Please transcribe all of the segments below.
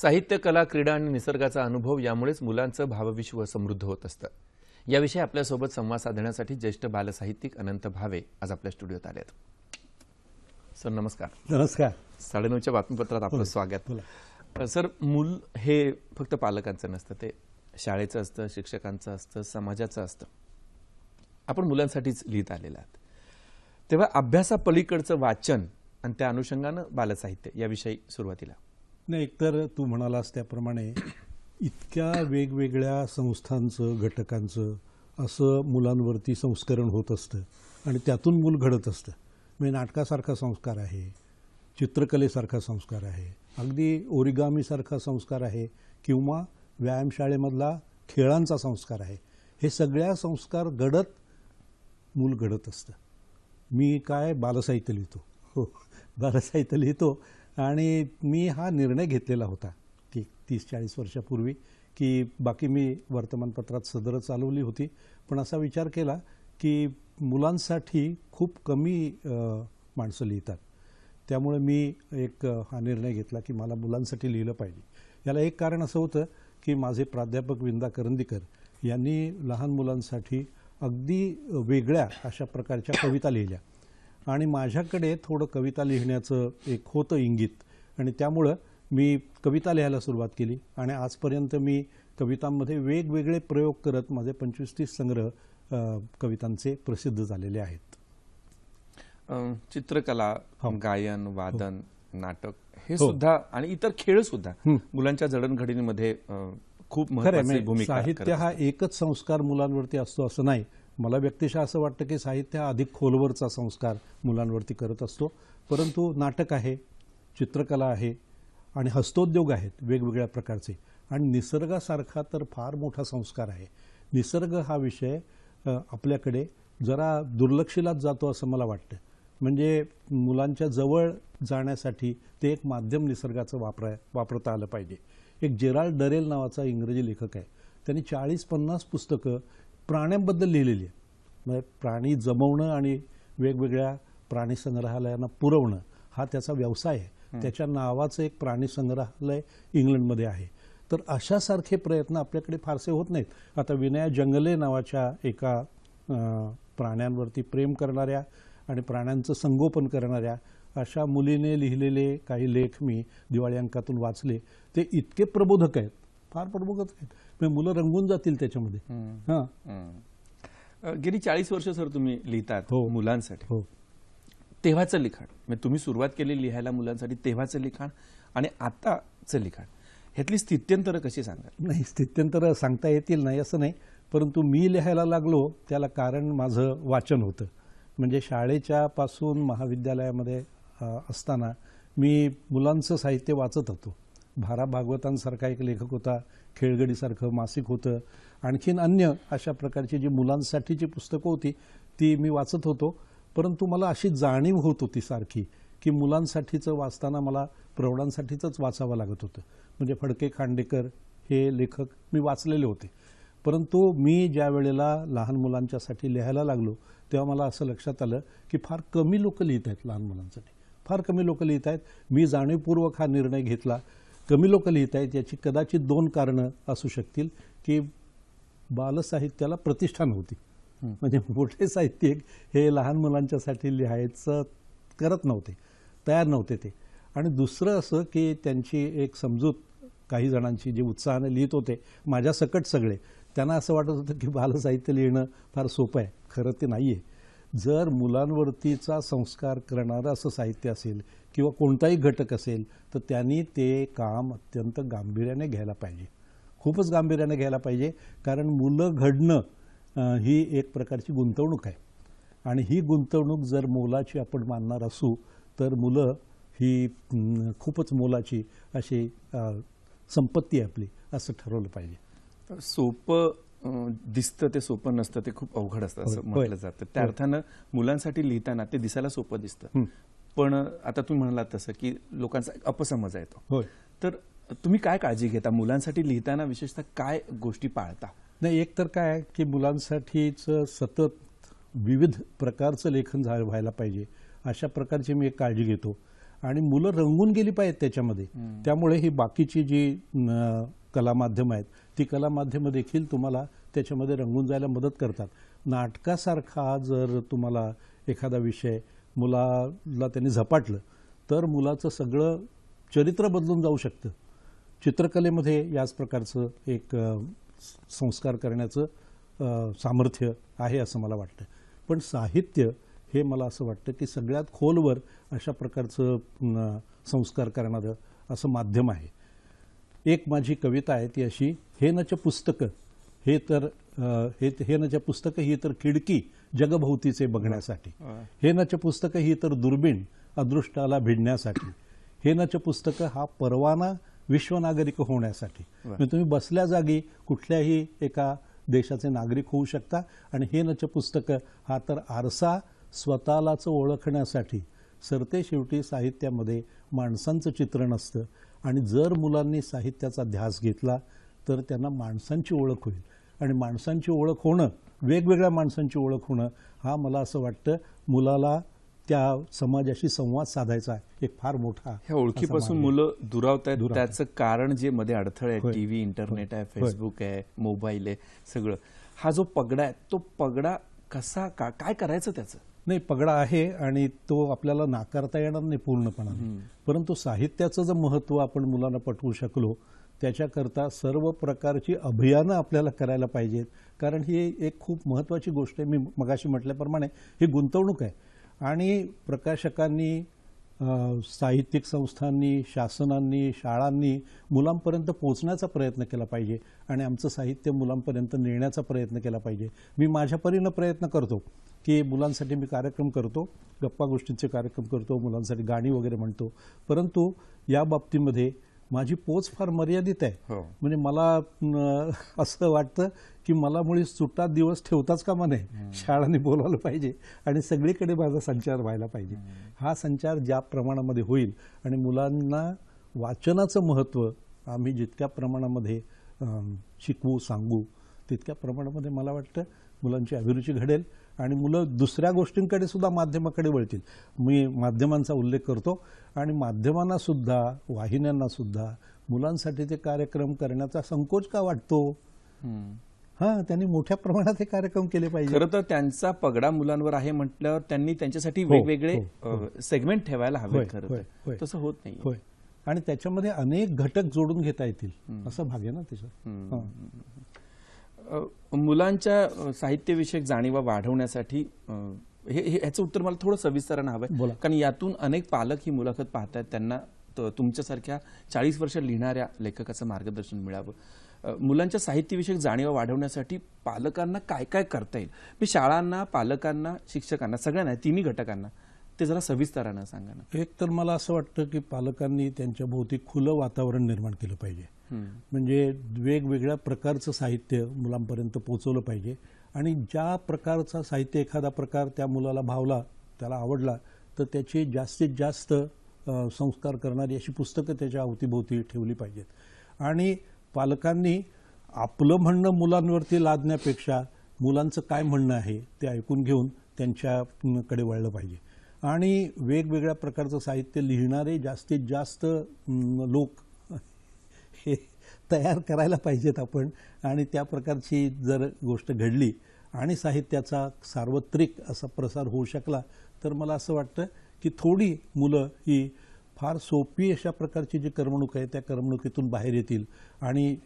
साहित्य कला क्रीडा आणि निसर्गाचा अनुभव यामुळेच मुलांचं भावविश्व समृद्ध होत असतं. याविषयी आपल्यासोबत संवाद साधण्यासाठी ज्येष्ठ बालसाहित्यिक अनंत भावे आज आपल्या स्टुडिओत आले आहेत सर नमस्कार. नमस्कार. साडेनऊच्या बातमीपत्रात आपलं स्वागत. सर मूल हे फक्त पालकांचं नसतं ते शाळेचं असतं शिक्षकांचं असतं समाजाचं असतं. आपण मुलांसाठीच लिहित आलेलं आहात. तेव्हा अभ्यासापलीकडचं वाचन आणि त्या अनुषंगानं बालसाहित्य याविषयी सुरुवातीला. नाही एकतर तू म्हणालास त्याप्रमाणे इतक्या वेगवेगळ्या संस्थांचं घटकांचं असं मुलांवरती संस्करण होत असतं आणि त्यातून मूल घडत असतं. म्हणजे नाटकासारखा संस्कार आहे चित्रकलेसारखा संस्कार आहे अगदी ओरिगामीसारखा संस्कार आहे किंवा व्यायामशाळेमधला खेळांचा संस्कार आहे. हे सगळ्या संस्कार घडत मूल घडत असतं. मी काय बालसाहित्य लिहितो? हो बालसाहित्य लिहितो आणि मी हा निर्णय घेतलेला होता की तीस चाळीस वर्षापूर्वी की बाकी मी वर्तमानपत्रात सदर चालवली होती. पण असा विचार केला की मुलांसाठी खूप कमी माणसं लिहितात. त्यामुळे मी एक हा निर्णय घेतला की मला मुलांसाठी लिहिलं पाहिजे. याला एक कारण असं होतं की माझे प्राध्यापक विंदा करंदीकर यांनी लहान मुलांसाठी अगदी वेगळ्या अशा प्रकारच्या कविता लिहिल्या. आणि माझ्याकडे थोडं कविता लिहिण्याचं एक होतं इंगित आणि त्यामुळं मी कविता लिहायला सुरुवात केली आणि आजपर्यंत मी कवितांमध्ये वेगवेगळे प्रयोग करत माझे पंचवीस तीस संग्रह कवितांचे प्रसिद्ध झालेले आहेत चित्रकला हो. गायन वादन नाटक हे हो. सुद्धा आणि इतर खेळ सुद्धा हं. मुलांच्या जडणघडणीमध्ये अं, खूप महत्वाची म्हणजे भूमिका साहित्य हा एकच संस्कार मुलांवरती असतो असं नाही मला व्यक्तिशः असं वाटतं की साहित्य हा अधिक खोलवरचा संस्कार मुलांवरती करत असतो. परंतु नाटक आहे चित्रकला आहे आणि हस्तोद्योग आहेत वेगवेगळ्या प्रकारचे. आणि निसर्गासारखा तर फार मोठा संस्कार आहे. निसर्ग हा विषय आपल्याकडे जरा दुर्लक्षिलाच जातो असं मला वाटतं. म्हणजे मुलांच्या जवळ जाण्यासाठी ते एक माध्यम निसर्गाचं वापराय वापरता आलं पाहिजे. एक जेराल्ड डरेल नावाचा इंग्रजी लेखक आहे. त्यांनी चाळीस पन्नास पुस्तकं प्राण्यांबद्दल लिहिलेली आहे. म्हणजे प्राणी जमवणं आणि वेगवेगळ्या प्राणी संग्रहालयांना पुरवणं हा त्याचा व्यवसाय आहे. त्याच्या नावाचं एक प्राणी संग्रहालय इंग्लंडमध्ये आहे. तर अशासारखे प्रयत्न आपल्याकडे फारसे होत नाहीत. आता विनया जंगले नावाच्या एका प्राण्यांवरती प्रेम करणाऱ्या आणि प्राण्यांचं संगोपन करणाऱ्या अशा मुलीने लिहिलेले काही लेख मी दिवाळी अंकातून वाचले. ते इतके प्रबोधक आहेत. फार प्रबोधक आहेत. म्हणजे मुलं रंगून जातील त्याच्यामध्ये. हं. गेली चाळीस वर्ष सर तुम्ही लिहितात हो. मुलांसाठी. हो. तेव्हाचं लिखाण. म्हणजे तुम्ही सुरुवात केली लिहायला मुलांसाठी तेव्हाचं लिखाण आणि आताचं लिखाण. ह्यातली स्थित्यंतरं कशी सांगाल? नाही स्थित्यंतर सांगता येतील नाही असं नाही. परंतु मी लिहायला लागलो त्याला कारण माझं वाचन होतं. म्हणजे शाळेच्या पासून महाविद्यालयामध्ये असताना मी मुलांचं साहित्य वाचत होतो. भारा भागवतांसारखा एक लेखक होता खेळगडीसारखं मासिक होतं. आणखीन अन्य अशा प्रकारची जी मुलांसाठीची पुस्तकं होती ती मी वाचत होतो. परंतु मला अशी जाणीव होत होती सारखी की मुलांसाठीचं वाचताना मला प्रौढांसाठीचंच वाचावं लागत होतं. म्हणजे फडके खांडेकर हे लेखक मी वाचलेले होते. परंतु मी ज्या वेळेला लहान मुलांच्यासाठी लिहायला लागलो तेव्हा मला असं लक्षात आलं की फार कमी लोक लिहित आहेत लहान मुलांसाठी. फार कमी लोक लिहित आहेत. मी जाणीवपूर्वक हा निर्णय घेतला. कमी लोक लिहित आहेत याची कदाचित दोन कारणं असू शकतील की बालसाहित्याला प्रतिष्ठा नव्हती. म्हणजे मोठे साहित्यिक हे लहान मुलांच्यासाठी लिहायचं करत नव्हते तयार नव्हते ते. आणि दुसरं असं की त्यांची एक समजूत काही जणांची जी उत्साहाने लिहित होते माझ्या सकट सगळे त्यांना असं वाटत होतं की बालसाहित्य लिहिणं फार सोपं आहे खरं ते नाही आहे जर मुलांवरतीचा संस्कार करणारं असं साहित्य असेल किंवा कोणताही घटक असेल तर त्यांनी ते काम अत्यंत गांभीर्याने घ्यायला पाहिजे. खूपच गांभीर्याने घ्यायला पाहिजे कारण मुलं घडणं ही एक प्रकारची गुंतवणूक आहे. आणि ही गुंतवणूक जर मोलाची आपण मानणार असू तर मुलं ही खूपच मोलाची अशी संपत्ती आहे आपली असं ठरवलं पाहिजे. सोपं दिसतं ते सोपं नसतं ते खूप अवघड असतं असं. म्हटलं जातं. त्या. अर्थानं मुलांसाठी लिहिताना ते दिसायला सोपं दिसतं. पण आता तुम्ही म्हणालात तसं की लोकांचा अपसमज आहे तो. होय. तर तुम्ही काय काळजी घेता? मुलांसाठी लिहिताना विशेषतः काय गोष्टी पाळता? नाही एक तर काय की मुलांसाठीचं सतत विविध प्रकारचं लेखन झा व्हायला पाहिजे. अशा प्रकारची मी एक काळजी घेतो. आणि मुलं रंगून गेली पाहिजेत त्याच्यामध्ये. त्यामुळे ही बाकीची जी न, कला माध्यमं आहेत. ती कला माध्यमं देखील तुम्हाला त्याच्यामध्ये रंगून जायला मदत करतात. नाटकासारखा जर तुम्हाला एखादा विषय मुलाला त्यांनी झपाटलं तर मुलाचं सगळं चरित्र बदलून जाऊ शकतं. चित्रकलेमध्ये याच प्रकारचं एक संस्कार करण्याचं सामर्थ्य आहे असं मला वाटतं. पण साहित्य हे मला असं वाटतं की सगळ्यात खोलवर अशा प्रकारचं संस्कार करणारं असं माध्यम आहे. एक माझी कविता आहे ती अशी हे नच पुस्तकं हे तर हे हे नच पुस्तकं ही तर खिडकी जगभोवतीचे बघण्यासाठी. हे. नच पुस्तकं ही तर दुर्बीण अदृष्टाला भिडण्यासाठी. हे नच पुस्तकं हा परवाना विश्वनागरिक होण्यासाठी. म्हणजे तुम्ही बसल्या जागी कुठल्याही एका देशाचे नागरिक होऊ शकता आणि हे नच पुस्तकं हा तर आरसा स्वतःलाच ओळखण्यासाठी. सरते शेवटी साहित्यामध्ये माणसांचं चित्रण असतं. आणि जर मुलांनी साहित्याचा ध्यास घेतला तर त्यांना माणसांची ओळख होईल आणि माणसांची ओळख होणं वेगवेगळ्या माणसांची ओळख होणं हा मला असं वाटतं मुलाला त्या समाजाशी संवाद साधायचा एक फार मोठा ह्या ओळखीपासून मुलं दुरावत आहेत. त्याचं कारण जे मध्ये अडथळे आहेत होय. टीव्ही इंटरनेट आहे. फेसबुक आहे मोबाईल आहे सगळं हा जो पगडा आहे तो पगडा कसा का काय करायचं त्याचं नाही पगडा आहे आणि तो आपल्याला नाकारता येणार नाही पूर्णपणाने परंतु साहित्याचं जर महत्त्व आपण मुलांना पटवू शकलो त्याच्याकरता सर्व प्रकारची अभियानं आपल्याला करायला पाहिजेत. कारण ही एक खूप महत्वाची गोष्ट आहे. मी मगाशी म्हटल्याप्रमाणे ही गुंतवणूक आहे. आणि प्रकाशकांनी साहित्यिक संस्थांनी शासनांनी शाळांनी मुलांपर्यंत पोहोचण्याचा प्रयत्न केला पाहिजे आणि आमचं साहित्य मुलांपर्यंत नेण्याचा प्रयत्न केला पाहिजे. मी माझ्या परीनं प्रयत्न करतो की मुलांसाठी मी कार्यक्रम करतो गप्पा गोष्टींचे कार्यक्रम करतो मुलांसाठी गाणी वगैरे म्हणतो. परंतु या बाबतीमध्ये माझी पोच फार मर्यादित आहे. हो. म्हणजे मला असं वाटतं की मला मुळी सुट्टा दिवस ठेवताच कामा नये. शाळांनी बोलावलं पाहिजे आणि सगळीकडे माझा संचार व्हायला पाहिजे. हा संचार ज्या प्रमाणामध्ये होईल आणि मुलांना वाचनाचं महत्त्व आम्ही जितक्या प्रमाणामध्ये शिकवू सांगू तितक्या प्रमाणामध्ये मला वाटतं मुलांची अभिरुची घडेल. आणि मुलं दुसऱ्या गोष्टींकडे सुद्धा माध्यमाकडे वळतील. मी माध्यमांचा उल्लेख करतो. आणि माध्यमांना सुद्धा वाहिन्यांना सुद्धा मुलांसाठी ते कार्यक्रम करण्याचा संकोच का वाटतो. हा त्यांनी मोठ्या प्रमाणात हे कार्यक्रम केले पाहिजे. खरं तर त्यांचा पगडा मुलांवर आहे म्हटल्यावर त्यांनी त्यांच्यासाठी हो, वेगवेगळे हो, सेगमेंट ठेवायला हवे खरं तसं होत नाही होय. आणि त्याच्यामध्ये अनेक घटक जोडून घेता येतील. असा भाग आहे ना त्याच्यात हा. मुलांच्या साहित्यविषयक जाणीवा वाढवण्यासाठी हे ह्याचं उत्तर मला थोडं सविस्तरानं हवं बोला. कारण यातून अनेक पालक ही मुलाखत पाहतात त्यांना त- तुमच्यासारख्या चाळीस वर्ष लिहिणाऱ्या लेखकाचं मार्गदर्शन मिळावं मुलांच्या साहित्यविषयक जाणीवा वाढवण्यासाठी पालकांना काय काय करता येईल मी शाळांना पालकांना शिक्षकांना सगळ्यांना तिन्ही घटकांना ते जरा सविस्तरानं सांगा ना एक तर मला असं वाटतं की पालकांनी त्यांच्या भोवती खुलं वातावरण निर्माण केलं पाहिजे. म्हणजे वेगवेगळ्या प्रकारचं साहित्य मुलांपर्यंत पोहोचवलं पाहिजे. आणि ज्या प्रकारचा साहित्य एखादा प्रकार त्या मुलाला भावला त्याला आवडला तर त्याची जास्तीत जास्त संस्कार करणारी अशी पुस्तकं त्याच्या अवतीभोवती ठेवली पाहिजेत. आणि पालकांनी आपलं म्हणणं मुलांवरती लादण्यापेक्षा मुलांचं काय म्हणणं आहे ते ऐकून घेऊन त्यांच्याकडे वळलं पाहिजे. आणि वेगवेगळ्या प्रकारचं साहित्य लिहिणारे जास्तीत जास्त लोक हे तयार करायला पाहिजेत आपण. आणि त्या प्रकारची जर गोष्ट घडली आणि साहित्याचा सार्वत्रिक असा प्रसार होऊ शकला तर मला असं वाटतं की थोडी मुलं ही फार सोपी अशा प्रकारची जी करमणूक आहे त्या करमणुकीतून बाहेर येतील आणि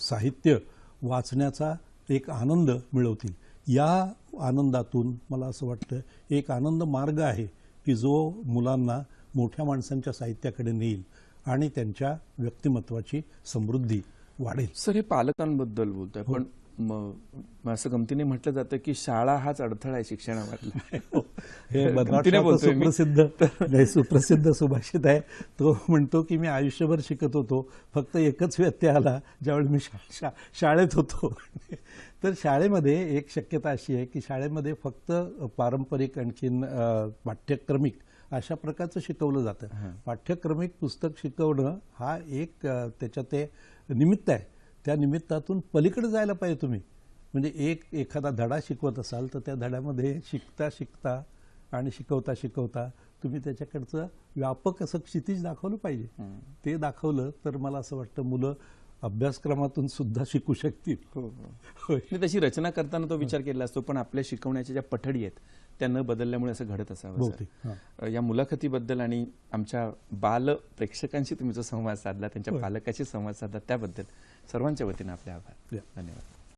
साहित्य वाचण्याचा एक आनंद मिळवतील. या आनंदातून मला असं वाटतं एक आनंद मार्ग आहे की जो मुलांना मोठ्या माणसांच्या साहित्याकडे नेईल. आणि त्यांच्या व्यक्तिमत्वाची समृद्धी वाढेल. सर हे पालकांबद्दल बोलतोय हो. पण असं गमतीने म्हटलं जातं की शाळा हाच अडथळा आहे शिक्षणामधला. हे. मी. सुप्रसिद्ध नाही सुप्रसिद्ध सुभाषित आहे. तो म्हणतो की मी आयुष्यभर शिकत होतो फक्त एकच व्यत्यय आला ज्यावेळी मी शा- शाळेत होतो. तर शाळेमध्ये एक शक्यता अशी आहे की शाळेमध्ये फक्त पारंपरिक आणखीन पाठ्यक्रमिक अशा प्रकारचं शिकवलं जातं. पाठ्यक्रमिक पुस्तक शिकवणं हा एक अ, त्याच्यात ते निमित्त आहे. त्या निमित्तातून पलीकडे जायला पाहिजे तुम्ही. म्हणजे एक एखादा धडा शिकवत असाल तर त्या धड्यामध्ये शिकता शिकता आणि शिकवता शिकवता तुम्ही त्याच्याकडचं व्यापक असं क्षितिज दाखवलं पाहिजे. ते दाखवलं तर मला असं वाटतं मुलं अभ्यासक्रमातून सुद्धा शिकू शकतील. होय. आणि तशी रचना करताना तो विचार केला असतो पण आपल्या शिकवण्याच्या ज्या पठडी आहेत न बदलल्यामुळे असं घडत असावं. या मुलाखतीबद्दल आणि आमच्या बाल प्रेक्षकांशी तुम्ही जो संवाद साधला त्यांच्या. पालकाशी संवाद साधला त्याबद्दल सर्वांच्या वतीनं आपले आभार. धन्यवाद